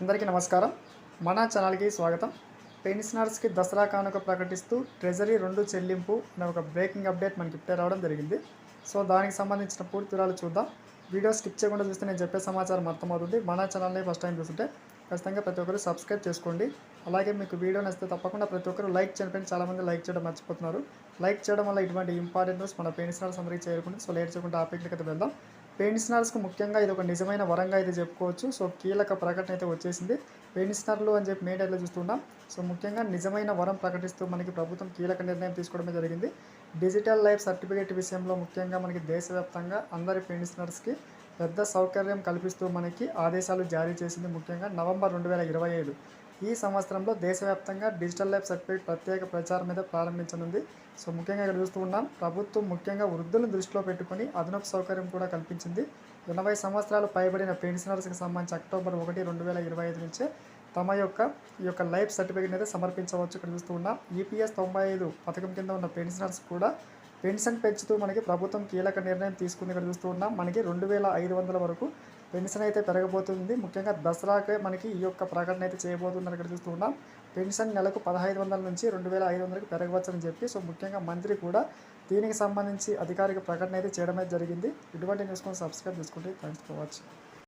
అందరికీ నమస్కారం. మన ఛానల్కి స్వాగతం. పెన్షనర్స్కి దసరా కానుక ప్రకటిస్తూ ట్రెజరీ రెండు చెల్లింపు అనే ఒక బ్రేకింగ్ అప్డేట్ మనకి ఇప్పుడే రావడం జరిగింది. సో దానికి సంబంధించిన పూర్తి వివరాలు చూద్దాం. వీడియో స్కిప్ చేయకుండా చూస్తే నేను చెప్పే సమాచారం అర్థమవుతుంది. మన ఛానల్ని ఫస్ట్ టైం చూస్తుంటే ఖచ్చితంగా ప్రతి ఒక్కరు సబ్స్క్రైబ్ చేసుకోండి. అలాగే మీకు వీడియో నచ్చితే తప్పకుండా ప్రతి ఒక్కరు లైక్ చేయడం చాలామంది లైక్ చేయడం మర్చిపోతున్నారు. లైక్ చేయడం వల్ల ఇటువంటి ఇంపార్టెంట్ న్యూస్ మన పెన్షనర్స్ అందరికీ చేరుకుంటుంది. సో లేట్ చేయకుండా టాపిక్లకి అయితే వెళ్దాం. పెయిన్స్నర్స్కి ముఖ్యంగా ఇది ఒక నిజమైన వరంగా అయితే చెప్పుకోవచ్చు. సో కీలక ప్రకటన అయితే వచ్చేసింది. పెయిన్స్నర్లు అని చెప్పి మీడియాలో చూస్తున్నాం. సో ముఖ్యంగా నిజమైన వరం ప్రకటిస్తూ మనకి ప్రభుత్వం కీలక నిర్ణయం తీసుకోవడమే జరిగింది. డిజిటల్ లైఫ్ సర్టిఫికేట్ విషయంలో ముఖ్యంగా మనకి దేశవ్యాప్తంగా అందరి పెయిన్స్నర్స్కి పెద్ద సౌకర్యం కల్పిస్తూ మనకి ఆదేశాలు జారీ చేసింది ముఖ్యంగా నవంబర్ రెండు వేల ఇరవై ఐదు ఈ సంవత్సరంలో దేశవ్యాప్తంగా డిజిటల్ లైఫ్ సర్టిఫికేట్ ప్రత్యేక ప్రచారం మీద ప్రారంభించనుంది. సో ముఖ్యంగా ఇక్కడ చూస్తూ ఉన్నాం ప్రభుత్వం ముఖ్యంగా వృద్ధులను దృష్టిలో పెట్టుకుని అదనపు సౌకర్యం కూడా కల్పించింది. ఎనభై సంవత్సరాలు పైబడిన పెన్షనర్స్కి సంబంధించి అక్టోబర్ ఒకటి రెండు వేల ఇరవై ఐదు నుంచే తమ యొక్క ఈ యొక్క లైఫ్ సర్టిఫికేట్ అయితే సమర్పించవచ్చు ఇక్కడ చూస్తూ ఉన్నాం. ఈపీఎస్ తొంభై ఐదు పథకం కింద ఉన్న పెన్షనర్స్ కూడా పెన్షన్ పెంచుతూ మనకి ప్రభుత్వం కీలక నిర్ణయం తీసుకుంది ఇక్కడ చూస్తూ ఉన్నాం. మనకి రెండు వేల ఐదు వందల వరకు పెన్షన్ అయితే పెరగబోతుంది. ముఖ్యంగా దసరాకే మనకి ఈ యొక్క ప్రకటన అయితే చేయబోతున్నారు ఇక్కడ చూస్తూ ఉన్నాం. పెన్షన్ నెలకు పదహైదు వందల నుంచి రెండు వేల ఐదు వందలకు పెరగవచ్చని చెప్పి సో ముఖ్యంగా మంత్రి కూడా దీనికి సంబంధించి అధికారిక ప్రకటన అయితే చేయడం అయితే జరిగింది. ఇటువంటి న్యూస్ కోసం సబ్స్క్రైబ్ చేసుకుంటే థ్యాంక్స్ ఫర్ వాచింగ్